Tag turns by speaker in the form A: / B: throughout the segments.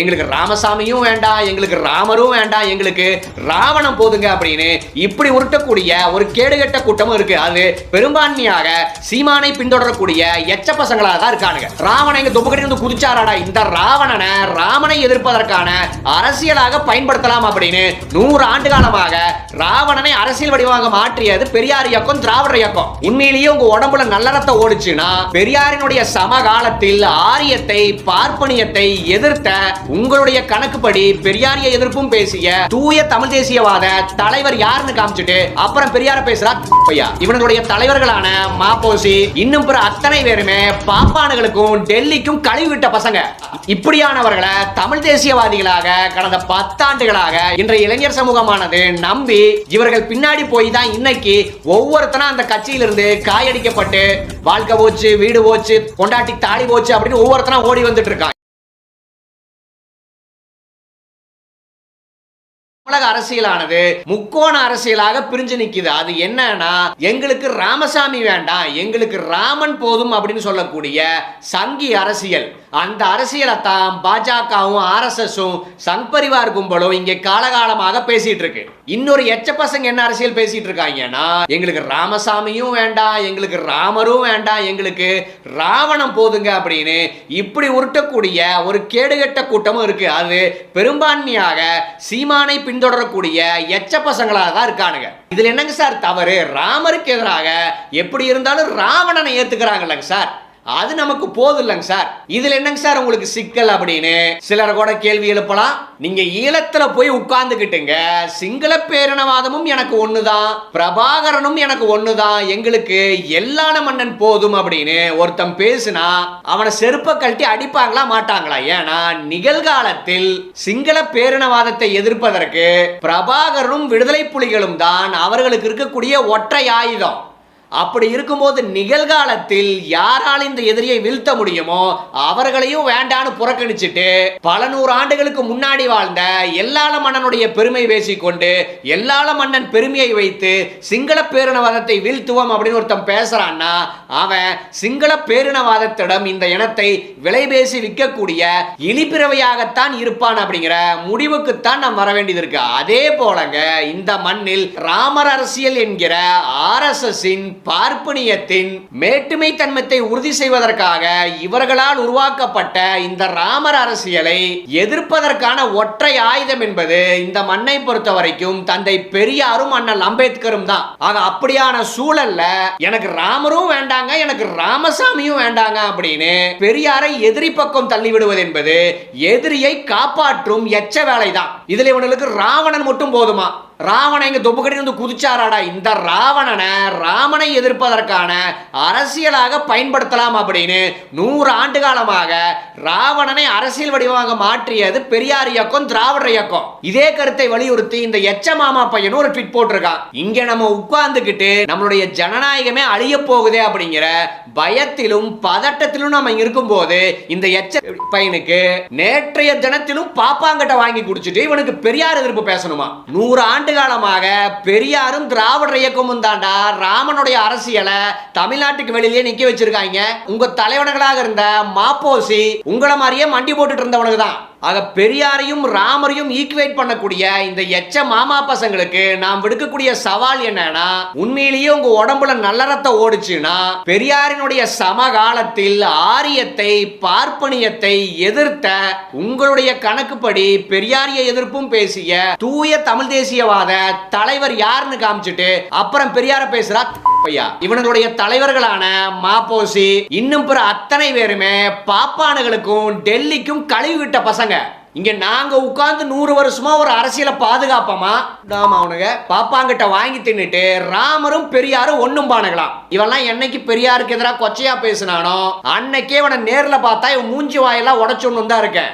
A: எங்களுக்கு ராமசாமியும் வேண்டாம் எங்களுக்கு ராமரும் வேண்டாம் எங்களுக்கு ராவணம் போதுங்க அப்படின்னு இப்படி உருட்டக்கூடிய ஒரு கேடுகெட்ட கூட்டமும் இருக்கு. அது பெரும்பான்மையாக சீமானை பின்தொடரக்கூடிய எச்ச பசங்களாக தான் இருக்கானுங்க. ராவணன் எங்க தொப்புக்கடி வந்து குதிச்சாராடா? இந்த ராவணனை ராமனை எதிர்ப்பதற்கான அரசியலாக பயன்படுத்தலாம் அப்படின்னு நூறு ஆண்டு காலமாக ராவணனை அரசியல் வடிவாக மாற்றியது பெரியார் இயக்கம் திராவிட இயக்கம். உண்மையிலேயே உங்க உடம்புல நல்ல ரத்தம் ஓடுச்சுன்னா பெரியாரினுடைய சமகாலத்தில் ஆரியத்தை பார்ப்பனியத்தை எதிர்த்த உங்களுடைய கணக்குப்படி பெரியாரிய எதிர்ப்பும் பேசிய தூய தமிழ் தேசியவாத தலைவர் யாருன்னு காமிச்சிட்டு அப்புறம் பெரியார பேசுறா ஐயா. இவனுடைய தலைவர்களான மாப்போசி இன்னும் பிற அத்தனை பேருமே பாப்பானுகளுக்கும் டெல்லிக்கும் கழுவி விட்ட பசங்க. இப்படியானவர்களை தமிழ் தேசியவாதிகளாக கடந்த பத்தாண்டுகளாக இன்றைய இளைஞர் சமூகமானது நம்பி இவர்கள் பின்னாடி போய் தான் இன்னைக்கு ஒவ்வொருத்தனா அந்த கட்சியிலிருந்து காயடிக்கப்பட்டு வாழ்க்கை போச்சு வீடு போச்சு கொண்டாட்டி தாடி போச்சு அப்படின்னு ஒவ்வொருத்தனா ஓடி வந்துட்டு இருக்கான் தமிழக அரசியலானது முக்கோண அரசியலாக பிரிஞ்சு நிக்குது. அது என்னன்னா எங்களுக்கு ராமசாமி வேண்டாம் எங்களுக்கு ராமன் போதும் அப்படின்னு சொல்லக்கூடிய சங்கி அரசியல். அந்த அரசியலை தான் பாஜகவும் ஆர்எஸ்எஸும் சங் பரிவார் கும்பலும் இங்கே காலகாலமாக பேசிட்டு இருக்கு. இன்னொரு எச்ச பசங்க என்ன அரசியல் பேசிட்டு இருக்காங்கன்னா எங்களுக்கு ராமசாமியும் வேண்டாம் எங்களுக்கு ராமரும் வேண்டாம் எங்களுக்கு ராவணம் போதுங்க அப்படின்னு இப்படி உருட்டக்கூடிய ஒரு கேடுகெட்ட கூட்டமும் இருக்கு. அது பெரும்பான்மையாக சீமானை பின்தொடரக்கூடிய எச்ச பசங்களாக தான் இருக்கானுங்க. இதுல என்னங்க சார் தவறு? ராமருக்கு எதிராக எப்படி இருந்தாலும் ராவணனை ஏத்துக்கிறாங்கல்லங்க சார். அது நமக்கு போதும் இல்லைங்க சார். இதுல என்னங்க சார் உங்களுக்கு சிக்கல் அப்படின்னு? சிலர் கூட கேள்வி எழுப்பலாம். நீங்க ஈழத்துல போய் உட்கார்ந்துகிட்டுங்க. சிங்கள பேரினவாதமும் எனக்கு ஒண்ணுதான். பிரபாகரனும் எனக்கு ஒண்ணுதான். எங்களுக்கு எல்லான மன்னன் போதும் அப்படின்னு ஒருத்தன் பேசுனா அவனை செருப்ப கழட்டி அடிப்பாங்களா மாட்டாங்களா? ஏன்னா நிகழ்காலத்தில் சிங்கள பேரினவாதத்தை எதிர்ப்பதற்கு பிரபாகரனும் விடுதலை புலிகளும் தான் அவர்களுக்கு இருக்கக்கூடிய ஒற்றை ஆயுதம். அப்படி இருக்கும்போது நிகழ்காலத்தில் யாரால் இந்த எதிரியை வீழ்த்த முடியுமோ அவர்களையும் வேண்டான்னு புறக்கணிச்சிட்டு பல நூறு ஆண்டுகளுக்கு முன்னாடி வாழ்ந்த எல்லாள மன்னனுடைய பெருமை பேசிக்கொண்டு எல்லாள மன்னன் பெருமையை வைத்து சிங்கள பேரினவாதத்தை வீழ்த்துவோம் அப்படின்னு ஒருத்தன் பேசுறான்னா அவன் சிங்கள பேரினவாதத்திடம் இந்த இனத்தை விலை பேசி விற்கக்கூடிய இழிப்பிறவையாகத்தான் இருப்பான் அப்படிங்கிற முடிவுக்குத்தான் நாம் வர வேண்டியது இருக்கு. அதே போலங்க இந்த மண்ணில் ராமர் அரசியல் என்கிற ஆர்எஸ்எஸ்ஸின் பார்ப்பனியத்தின் மேட்டுமை தன்மத்தை உறுதி செய்வதற்காக இவர்களால் உருவாக்கப்பட்ட இந்த ராமர் அரசியலை எதிர்ப்பதற்கான ஒற்றை ஆயுதம் என்பது இந்த மண்ணை பொறுத்த வரைக்கும் தந்தை பெரியாரும் அண்ணல் அம்பேத்கரும் தான். ஆக அப்படியான சூழல்ல எனக்கு ராமரும் வேண்டாங்க எனக்கு ராமசாமியும் வேண்டாங்க அப்படின்னு பெரியாரை எதிரி பக்கம் தள்ளிவிடுவது என்பது எதிரியை காப்பாற்றும் எச்ச வேலைதான். இதுல இவனுக்கு ராவணன் மட்டும் போதுமா? ராவணன் இங்க தொப்புக்கடி வந்து குதிச்சாராடா. இந்த ராவணனை ராமனை எதிர்ப்பதற்கான அரசியலாக பயன்படுத்தலாம் அப்படின்னு நூறு ஆண்டு காலமாக ராவணனை அரசியல் வடிவமாக மாற்றியது பெரியார் இயக்கம் திராவிட இயக்கம். இதே கருத்தை வலியுறுத்தி இந்த எச்ச மாமா பையனும் ஒரு ட்விட் போட்டிருக்கான். இங்க நம்ம உட்கார்ந்துகிட்டு நம்மளுடைய ஜனநாயகமே அழிய போகுதே அப்படிங்கிற பயத்திலும் பதட்டத்திலும் நம்ம இருக்கும் போது இந்த எச்ச பையனுக்கு நேற்றைய தினத்திலும் பாப்பாங்கிட்ட வாங்கி குடிச்சிட்டு இவனுக்கு பெரியார் எதிர்ப்பு பேசணுமா? நூறு ஆண்டு காலமாக பெரியாரும் திராவிட இயக்கமும் தாண்டா ராமனுடைய அரசியலை தமிழ்நாட்டுக்கு வெளியிலேயே நிக்க வச்சிருக்காங்க. உங்க தலைவர்களாக இருந்த மாப்போசி உங்களை மாதிரியே மண்டி போட்டுட்டு இருந்தவனுக்கு தான். ஆக பெரியாரையும் ராமரையும் ஈக்குவேட் பண்ணக்கூடிய இந்த எச்ச மாமா பசங்களுக்கு நாம் விடுக்கக்கூடிய சவால் என்னன்னா உண்மையிலேயே உங்க உடம்புல நல்ல ரத்தம் ஓடுச்சுன்னா பெரியாரினுடைய சமகாலத்தில் ஆரியத்தை பார்ப்பனியத்தை எதிர்த்த உங்களுடைய கணக்குப்படி பெரியாரிய எதிர்ப்பும் பேசிய தூய தமிழ் தேசியவாத தலைவர் யாருன்னு காமிச்சிட்டு அப்புறம் பெரியார பேசுறா ஐயா. இவனுடைய தலைவர்களான மாப்போசி இன்னும் பிற அத்தனை பேருமே பாப்பானுகளுக்கும் டெல்லிக்கும் கழுவி விட்ட பசங்க. இங்க நாங்க உட்கார்ந்து நூறு வருஷமா ஒரு அரசியலை பாதுகாப்போமா? நாம அவனுங்க பாப்பாங்கிட்ட வாங்கி தின்னுட்டு ராமரும் பெரியாரும் ஒண்ணும் பானுங்களாம் இவெல்லாம் என்னைக்கு பெரியாருக்கு எதிராக கொச்சையா பேசினானோ அன்னைக்கே இவனை நேர்ல பார்த்தா இவன் மூஞ்சி வாயெல்லாம் உடச்சொன்னு தான் இருக்கேன்.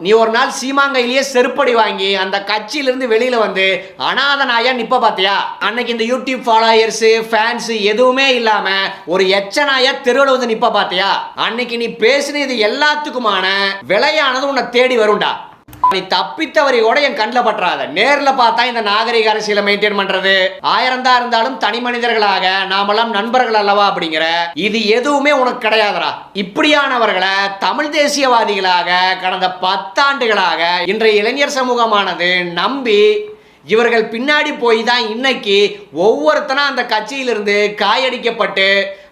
A: நீ ஒரு நாள் சீமாங்கையிலேயே செருப்படி வாங்கி அந்த கட்சியிலிருந்து வெளியில வந்து அனாதனாயா நிப்ப பாத்தியா? அன்னைக்கு இந்த யூடியூப் ஃபாலோயர்ஸ் ஃபேன்ஸ் எதுவுமே இல்லாம ஒரு எச்சனாயா தெருவில் வந்து நிப்ப பாத்தியா? அன்னைக்கு நீ பேசினது எல்லாத்துக்குமான விலையானது உன்னை தேடி வரும்டா. அப்படி தப்பித்தவரை கூட என் கண்ணில் பற்றாத. நேரில் பார்த்தா இந்த நாகரிக அரசியலை மெயின்டைன் பண்றது. ஆயிரம் தான் இருந்தாலும் தனி மனிதர்களாக நாமெல்லாம் நண்பர்கள் அல்லவா அப்படிங்கிற. இது எதுவுமே உனக்கு கிடையாதுடா. இப்படியானவர்களை தமிழ் தேசியவாதிகளாக கடந்த பத்தாண்டுகளாக இன்றைய இளைஞர் சமூகமானது நம்பி இவர்கள் பின்னாடி போய் தான் இன்னைக்கு ஒவ்வொருத்தனா அந்த கட்சியிலிருந்து காயடிக்கப்பட்டு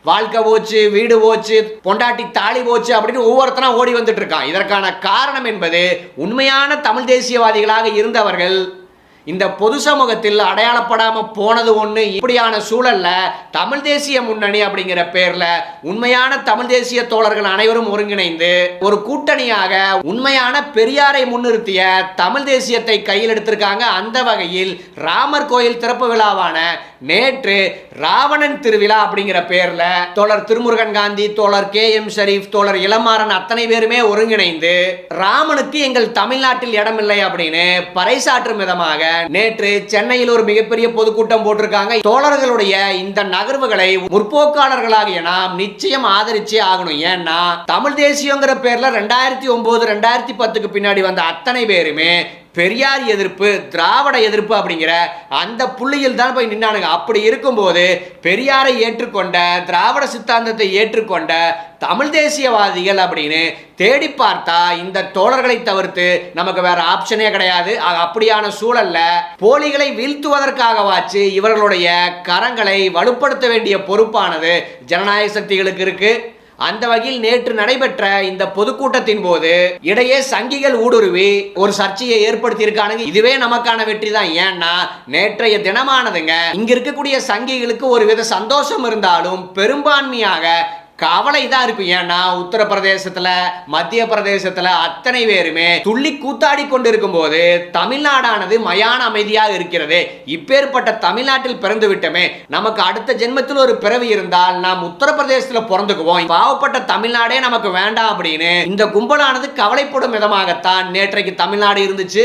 A: வாழ்க்கை போச்சு வீடு போச்சு பொண்டாட்டி தாலி போச்சு அப்படின்னு ஒவ்வொருத்தனா ஓடி வந்துட்டு இருக்கான். இதற்கான காரணம் என்பது உண்மையான தமிழ் தேசியவாதிகளாக இருந்தவர்கள் இந்த பொது சமூகத்தில் அடையாளப்படாமல் போனது ஒன்று இப்படியான சூழல்ல தமிழ் தேசிய முன்னணி அப்படிங்கிற பேர்ல உண்மையான தமிழ் தேசிய தோழர்கள் அனைவரும் ஒருங்கிணைந்து ஒரு கூட்டணியாக உண்மையான பெரியாரை முன்னிறுத்திய தமிழ் தேசியத்தை கையில் எடுத்திருக்காங்க. அந்த வகையில் ராமர் கோயில் திறப்பு விழாவான நேற்று ராவணன் திருவிழா அப்படிங்கிற பேர்ல தோழர் திருமுருகன் காந்தி தோழர் கே எம் ஷரீப் தோழர் இளமாறன் அத்தனை பேருமே ஒருங்கிணைந்து ராமனுக்கு எங்கள் தமிழ்நாட்டில் இடமில்லை அப்படின்னு பறைசாற்றும் விதமாக நேற்று சென்னையில் ஒரு மிகப்பெரிய பொதுக்கூட்டம் போட்டிருக்காங்க. தோழர்களுடைய இந்த நகர்வுகளை முற்போக்காளர்களாகிய நாம் நிச்சயம் ஆதரிச்சே ஆகணும். ஏன்னா தமிழ் தேசியங்கிற பேர்ல ரெண்டாயிரத்தி ஒன்பது ரெண்டாயிரத்தி பத்துக்கு பின்னாடி வந்த அத்தனை பேருமே பெரியார் எதிர்ப்பு திராவிட எதிர்ப்பு அப்படிங்கிற அந்த புள்ளியில் தான் போய் நின்னானுங்க. அப்படி இருக்கும்போது பெரியாரை ஏற்றுக்கொண்ட திராவிட சித்தாந்தத்தை ஏற்றுக்கொண்ட தமிழ் தேசியவாதிகள் அப்படின்னு தேடி பார்த்தா இந்த தோழர்களை தவிர்த்து நமக்கு வேற ஆப்ஷனே கிடையாது. அப்படியான சூழல்ல போலிகளை வீழ்த்துவதற்காகவாச்சு இவர்களுடைய கரங்களை வலுப்படுத்த வேண்டிய பொறுப்பானது ஜனநாயக சக்திகளுக்கு இருக்கு. அந்த வகையில் நேற்று நடைபெற்ற இந்த பொதுக்கூட்டத்தின் போது இடையே சங்கிகள் ஊடுருவி ஒரு சர்ச்சையை ஏற்படுத்தி இருக்கானுங்க இதுவே நமக்கான வெற்றி தான். ஏன்னா நேற்றைய தினமானதுங்க இங்க இருக்கக்கூடிய சங்கிகளுக்கு ஒரு வித சந்தோஷம் இருந்தாலும் பெரும்பான்மையாக கவலை தான் இருக்கும் ஏன்னா உத்தரப்பிரதேசத்துல மத்திய பிரதேசத்துல அத்தனை பேருமே துள்ளி கூத்தாடி கொண்டிருக்கும் போது தமிழ்நாடானது மயான அமைதியாக இருக்கிறது. இப்பேற்பட்ட தமிழ்நாட்டில் பிறந்து விட்டமே நமக்கு அடுத்த ஜென்மத்தில் ஒரு பிறவி இருந்தால் நாம் உத்தரப்பிரதேசத்துல பிறந்துக்குவோம். பாவப்பட்ட தமிழ்நாடே நமக்கு வேண்டாம் அப்படின்னு இந்த கும்பலானது கவலைப்படும் விதமாகத்தான் நேற்றைக்கு தமிழ்நாடு இருந்துச்சு.